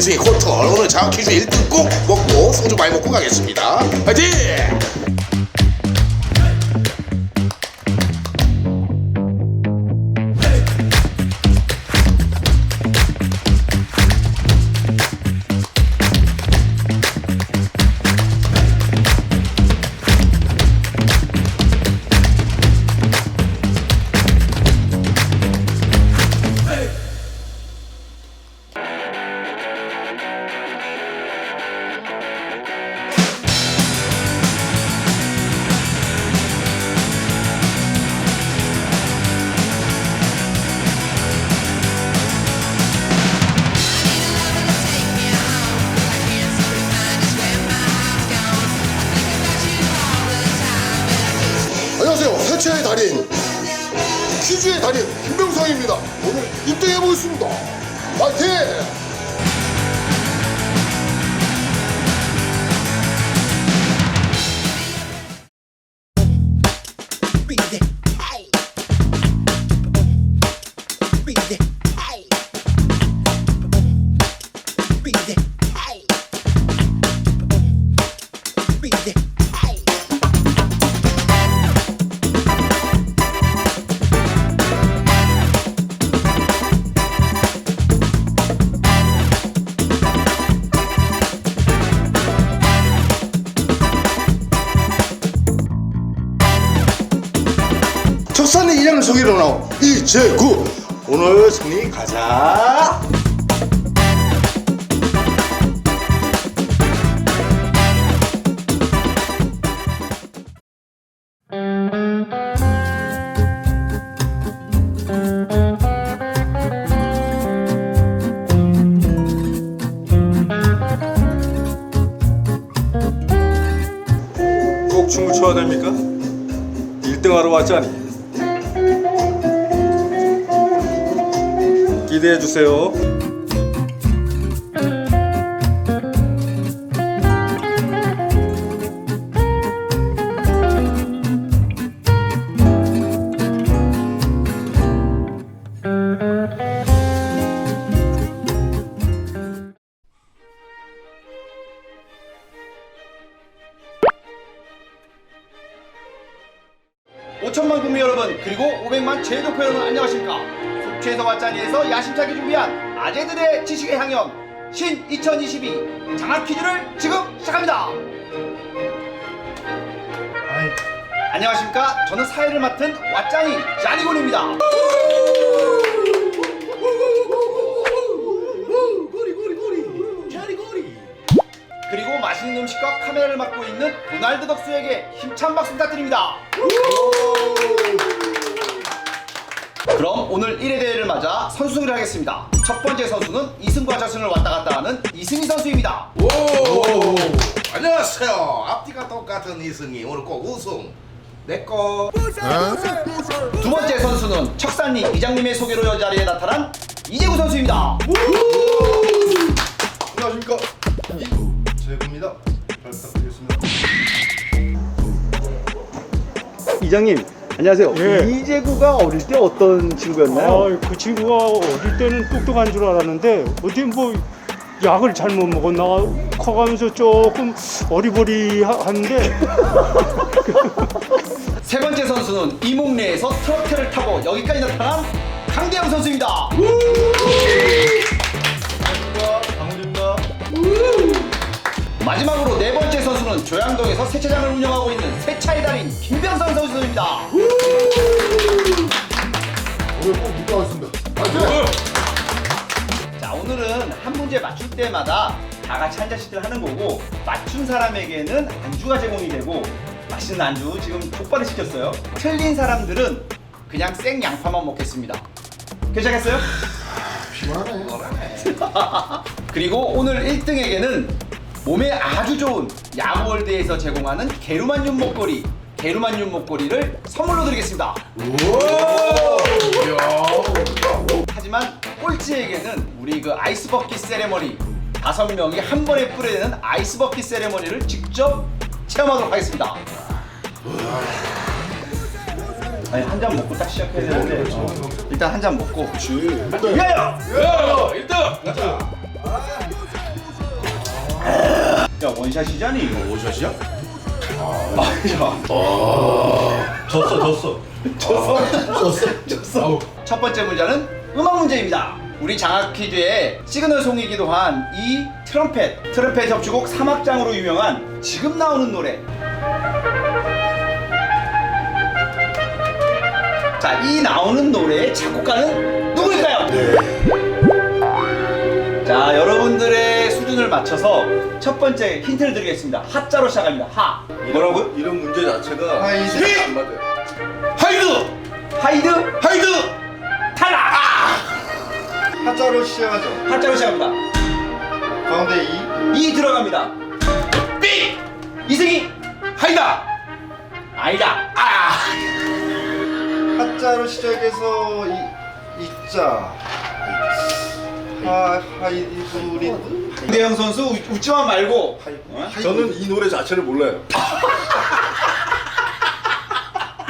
인생의 코털 오늘 자학 퀴즈 1등 꼭 먹고 소주 많이 먹고 가겠습니다 파이팅! 척산의 이장을 소개로 나온 이재구. 오늘 승리 가자. 꼭 춤을 춰야 됩니까? 1등 하러 왔자니 기대해 주세요. 자니에서 야심차게 준비한 아재들의 지식의 향연 신 2022 장학 퀴즈를 지금 시작합니다. 안녕하십니까? 저는 사회를 맡은 왓짜니 짜니곤입니다. 그리고 맛있는 음식과 카메라를 맡고 있는 도날드 덕수에게 힘찬 박수 부탁드립니다 그럼 오늘 1회 대회를 맞아 선수 승리를 하겠습니다. 첫 번째 선수는 이승과 저승을 왔다 갔다 하는 이승희 선수입니다. 오 안녕하세요 앞뒤가 똑같은 이승이 오늘 꼭 우승 내꺼 두 번째 선수는 척산리 이장님의 소개로 이 자리에 나타난 이재구 선수입니다. 안녕하십니까. 이재구입니다. 잘 부탁드리겠습니다. 이장님 안녕하세요. 예. 이재구가 어릴 때 어떤 친구였나요? 아, 그 친구가 어릴 때는 똑똑한 줄 알았는데 어디 뭐 약을 잘못 먹었나 커가면서 조금 어리버리한데 세 번째 선수는 이목내에서 트로트를 타고 여기까지 나타난 강대영 선수입니다. 마지막으로 네 번째 선수는 조양동에서 세차장을 운영하고 있는 세차의 달인 김병선 선수입니다. 오늘 꼭 믿고 가겠습니다. 파이팅! 자 오늘은 한 문제 맞출 때마다 다 같이 한 잔씩들 하는 거고 맞춘 사람에게는 안주가 제공이 되고 맛있는 안주 지금 족발을 시켰어요 틀린 사람들은 그냥 생 양파만 먹겠습니다 괜찮겠어요? 시원하네. 그리고 오늘 1등에게는 몸에 아주 좋은 야구월드에서 제공하는 게루만윰 목걸이 게루만윰 목걸이를 선물로 드리겠습니다. 하지만 꼴찌에게는 우리 그 아이스 버킷 세레머니 다섯 명이 한 번에 뿌려내는 아이스 버킷 세레머니를 직접 체험하도록 하겠습니다. 아니 한 잔 먹고 딱 시작해야 되는데. 어, 일단 한 잔 먹고 위하여! 야 1등 야 원샷이잖니 이거. 오샷이야? 졌어 졌어. 첫 번째 문제는 음악 문제입니다. 우리 장학 퀴즈의 시그널 송이기도 한 이 트럼펫, 트럼펫 협주곡 사막장으로 유명한 지금 나오는 노래. 자, 이 나오는 노래의 작곡가는 누구일까요? 자, 여러분들의 수준을 맞춰서 첫 번째 힌트를 드리겠습니다. 하자로 시작합니다. 하. 뭐라고요? 이런 문제 자체가 하이드 안 맞아요. 하이드 하이드, 하이드 탈락! 하자로 시작하죠. 하자로 시작합니다. 가운데 이. 이 들어갑니다. 삐 이승희 하이다 아니다. 하자로 시작해서 이 이자. 하 하이브리드. 김대영 선수 웃- 웃지만 말고 어? 저는 이 노래 자체를 몰라요.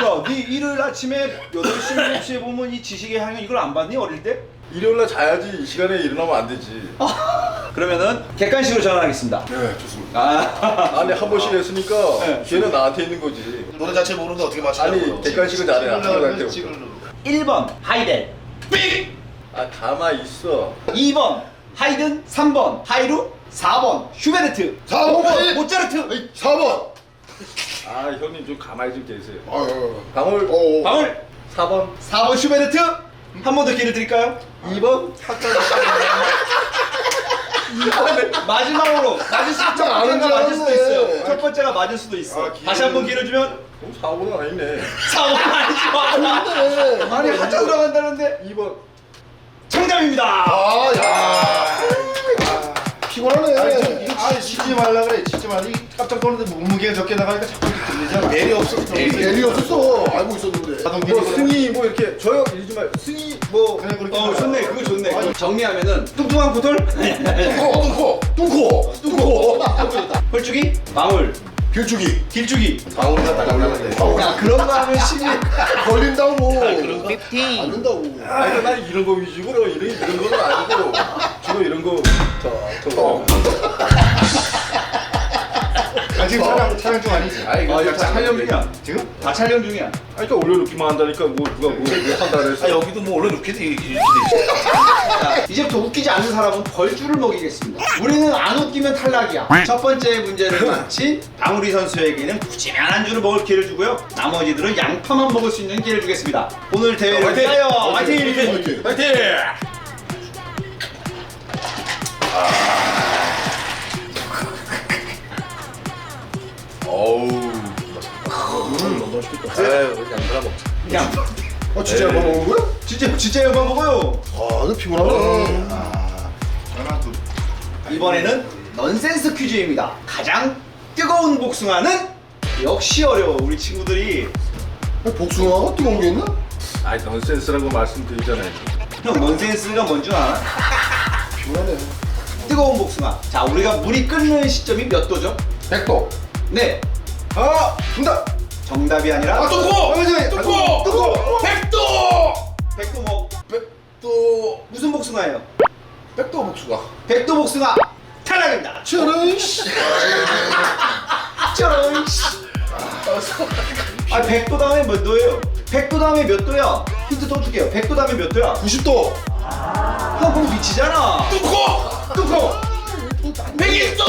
야, 네 일요일 아침에 8시, 7시에 보면 이 지식의 향연 이걸 안 봤니 어릴 때? 일요일 날 자야지 이 시간에 일어나면 안 되지. 그러면은 객관식으로 전환하겠습니다. 네 좋습니다. 아, 아니 한 번씩 했으니까 네. 걔는 나한테 있는 거지. 노래 자체 모르는데 어떻게 맞추냐고 아니 객관식은 잘해. 항상 할 때부터. 찍으려고. 1번 하이델, 삐 아 가만 있어. 2번 하이든, 3번 하이루, 4번 슈베르트, 5번 모차르트, 4번. 아 형님 좀 가만히 좀 계세요. 아유. 방울 어. 방울 4번 4번 슈베르트 한 번 더 기회를 드릴까요? 2번 하자로 시작하면 마지막으로 맞을 수, 첫 아는 번째가 줄 맞을 수도 알았네. 있어요. 첫 번째가 맞을 수도 있어. 아, 기회 다시 한 번 기회를 주면 어, 4번은 아니네. 4번 아니죠. 근데. 아니 하자 들어간다는데 2번 정답입니다. 아, 야. 피곤하네. 아니 좀 이거 아, 치지 말라 그래. 치지 말라. 이 깜짝 놀랐는데 몸무게가 적게 나가니까 자꾸 이렇게 들리잖아. 내리 없어 예리 없었어. 알고 있었는데. 자동 뭐 기록. 승희 뭐 이렇게 저요 이러지 말 승희 뭐 그냥 그렇게. 어. 좋네 그거 좋네. 정리하면은 뚱뚱한 포털, 뚱코, 뚱코, 뚱코, 뚱코. 홀쭉이, 방울, 길쭉이. 길쭉이. 방울이 다 나가려는데 야 그런 거 하면 심리. 걸린다고. 안 된다고. 아니 난 이런 거 위주고 너 이런 이런 거는 아니고 주로 이런 거 저 저거 아, 지금 촬영 촬영 중 아니지? 아 이거 아 이거 다 촬영 중이야. 지금? 다 촬영 중이야. 아니 그러니까 올려놓기만 한다니까 뭐 누가 뭐 한다 그랬어 아 여기도 뭐 올려놓기도 이렇게 돼 있어 자, 이제부터 웃기지 않는 사람은 벌주를 먹이겠습니다. 우리는 안 웃기면 탈락이야. 첫 번째 문제를 맞힌 방우리 선수에게는 푸짐한 안주를 먹을 기회를 주고요. 나머지들은 양파만 먹을 수 있는 기회를 주겠습니다. 오늘 대회를 화이팅! 위하여 화이팅! 화이팅! 파이팅 어우 에이 우리 양파나 먹자 양, 아, 진짜 한번 먹은 거야? 진짜 진짜 양파 먹어요. 아, 너 피곤하네. 하나 둘. 이번에는 넌센스 퀴즈입니다. 가장 뜨거운 복숭아는 역시 어려워. 우리 친구들이 아, 복숭아가 뜨거운 게 있나? 아니 넌센스라고 말씀드리잖아요 형 넌센스가 뭔 줄 알아? 피곤하네. 뜨거운 복숭아. 자, 우리가 물이 끓는 시점이 몇 도죠? 백도. 네, 아, 정답. 정답이 아니라 아 뚜코 뚜코 뚜코 백도 백도 뭐 백도 무슨 복숭아예요? 백도 복수가 백도 복숭아 탈락입니다. 저런, 씨. 짜란. 아 백도 다음에 몇 도예요? 백도 다음에 몇 도야? 힌트 더 줄게요. 백도 다음에 몇 도야? 90도. 형 그럼 미치잖아. 뚜코 뚜코 백일도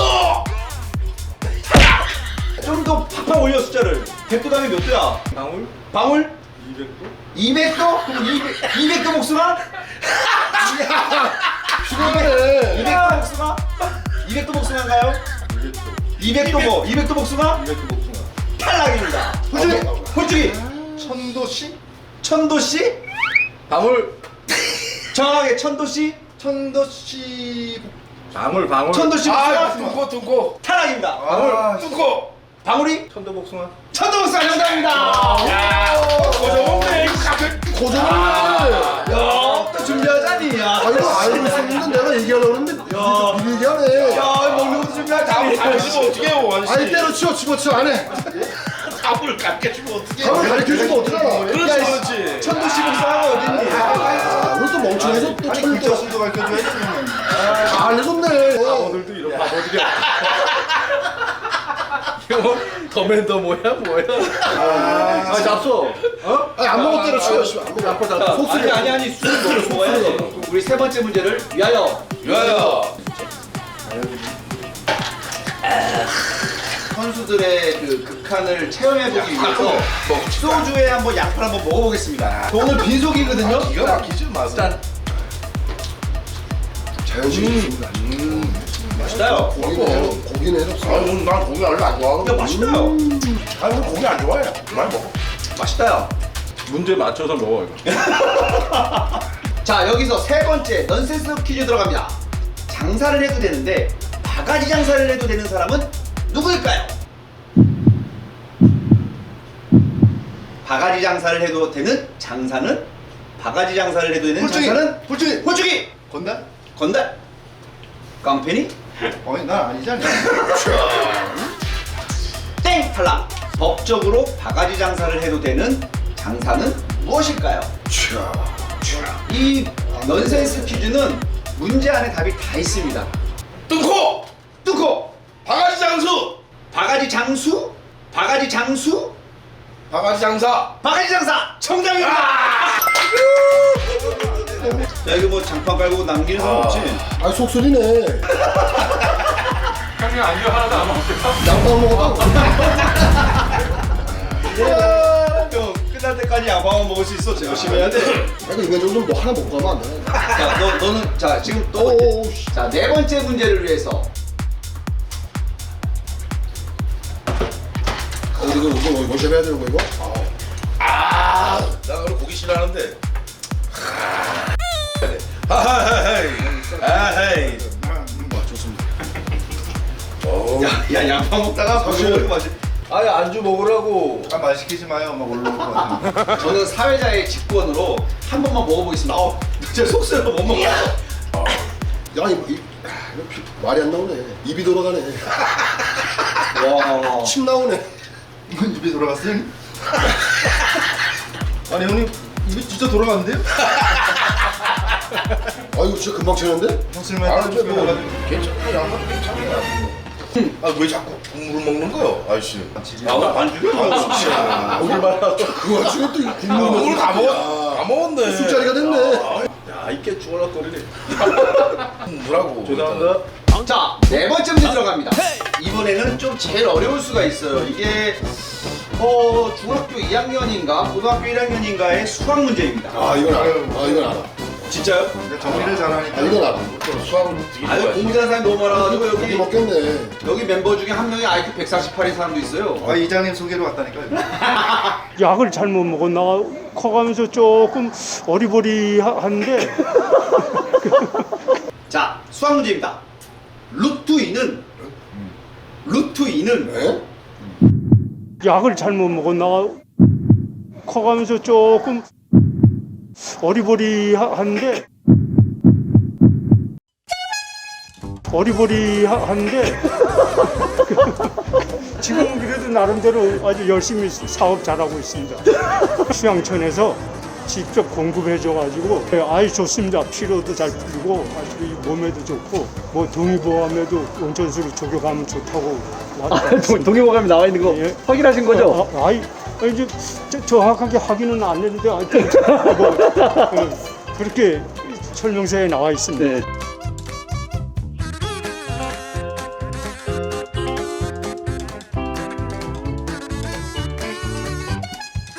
좀 더 팍팍 올려 숫자를. 백도 다음에 몇 도야? 방울 방울 200도 200도? 그럼 200, 200도 복숭아? 피곤하네. 200도 복숭아? 200도 복숭아인가요? 200도 200도 뭐? 200도 복숭아? 200도 복숭아 탈락입니다. 홀쭉이. 홀쭉이 천도씨? 천도씨? 방울 정확하게 천도씨? 천도씨. 방울 방울 천도씨 아 복숭아? 뚜코 뚜코 탈락입니다. 아, 뚜코 방울이? 천도 복숭아. 천도 복숭아 정답입니다. 야. 고정없네 이거 가볍 고정하네. 야, 또 준비하자니. 야, 아, 이거 알고 있었는데 내가 얘기하려고 했는데 미리 얘기하네. 야, 먹는 것도 준비하자. 다음 시면 어떻게 해요 아니, 때려치워, 집어치워, 안 해. 답을 가르쳐주면 어떻게 답을 가르쳐주면 어떡하나 그렇지 그렇지. 천도 사람 어딨니? 아, 우리 또 멍청해서 또 아니 철도. 글자수도 가르쳐줘야지 다 알려줬네. 바보들도 이런 바보들이 더맨 더 뭐야 뭐야 아 잡소 아니 안 먹었대로 치워 씨발 안 먹어 잡고 잡고 아니 아니 아니 술을 먹어야지. 우리 세 번째 문제를 위하여. 야야 선수들의 그 극한을 체험해보기 위해서 소주에 한번 약을 한번 먹어보겠습니다. 오늘 빈속이거든요. 기가 막히지 맛은 자연식입니다 맛있다요. 고기는 해롭 고기는 해롭습니다 아니 난 고기 원래 안 좋아하거든 근데 맛있다요. 아니 우리 고기 안 좋아해 많이 먹어 맛있다요. 문제 맞춰서 먹어 이거 자 여기서 세 번째 넌센스 퀴즈 들어갑니다. 장사를 해도 되는데 바가지 장사를 해도 되는 사람은 누구일까요? 바가지 장사를 해도 되는 장사는 바가지 장사를 해도 되는 홀쭉이 장사는 홀쭉이 호주기 건달? 건달 깡패니 어이 난 않냐? 땡! 탈락. 법적으로 바가지 장사를 해도 되는 장사는 무엇일까요? 이 넌센스 퀴즈는 문제 안에 답이 다 있습니다. 뜬코 뚜코 바가지 장수! 바가지 장수? 바가지 장수? 바가지 장사! 바가지 장사! 정답입니다. 야 이거 뭐 장판 깔고 남기는 사람 없지? 아 속쓰리네 형님 안주 하나도 안 먹었어 양파 먹어봐 형 끝날 때까지 야광을 먹을 수 있어. 열심히 해야 돼. 이거 정도 뭐 하나 먹고 가면 안돼 자, 너 너는 자 지금 또 오오오 씨. 자, 네 번째 문제를 위해서 어, 이거 이거 이거 이거 해야 되는 거 이거? 야, 야 양파 먹다가 사실- 맛이 아니 안주 먹으라고 아 말 시키지 마요 막 올라올 것 같은데 저는 사회자의 직권으로 한 번만 먹어보겠습니다. 어, 진짜 속쓰려 못 먹어. 야 이거 이, 아, 이거 피- 말이 안 나오네 입이 돌아가네 와. 침 나오네 이건 입에 돌아갔어 형님? 아니 형님 입이 진짜 돌아갔는데요? 아 이거 진짜 금방 채는데? 형 쓸만 아딱 근데 뭐 괜찮아 양파도 괜찮아 아 왜 자꾸 국물을 먹는 거요 아저씨? 아안 죽여. 아 고기 말아서 그 와중에 또 이거 국물 국물 먹으면 다 먹었 야, 다 먹었네. 술자리가 됐네. 야 이게 쭈글락거리네. 뭐라고 죄송합니다. 자, 네 번째 문제 들어갑니다. 이번에는 좀 제일 어려울 수가 있어요. 이게 어 중학교 2학년인가 고등학교 1학년인가의 수학 문제입니다. 아 이건 알아 아 이건 알아 진짜요? 근데 정리를 잘하니까 아 이건 알아 수학을 되게 아유 좋아해 공부 잘하는 사람이 너무 많아가지고 여기 먹겠네 여기 멤버 중에 한 명이 IQ 148인 사람도 있어요. 아 이장님 소개로 왔다니까요 약을 잘못 먹었나 커가면서 조금 어리버리한데 자, 수학 문제입니다. 루트 2는 루트 2는 에? 약을 잘못 먹었나 커가면서 조금 어리버리한데 어리버리한데 지금 그래도 나름대로 아주 열심히 사업 잘하고 있습니다. 수양천에서 직접 공급해줘가지고 아이 좋습니다. 피로도 잘 풀리고 아주 이 몸에도 좋고 뭐 동의보감에도 온천수로 조교가면 좋다고 나왔습니다. 동의보감이 나와 있는 거 예. 확인하신 거죠? 아, 아이, 아, 이제 저- 정확하게 확인은 안 했는데 하여튼 뭐, 어, 그렇게 설명서에 나와 있습니다. 네.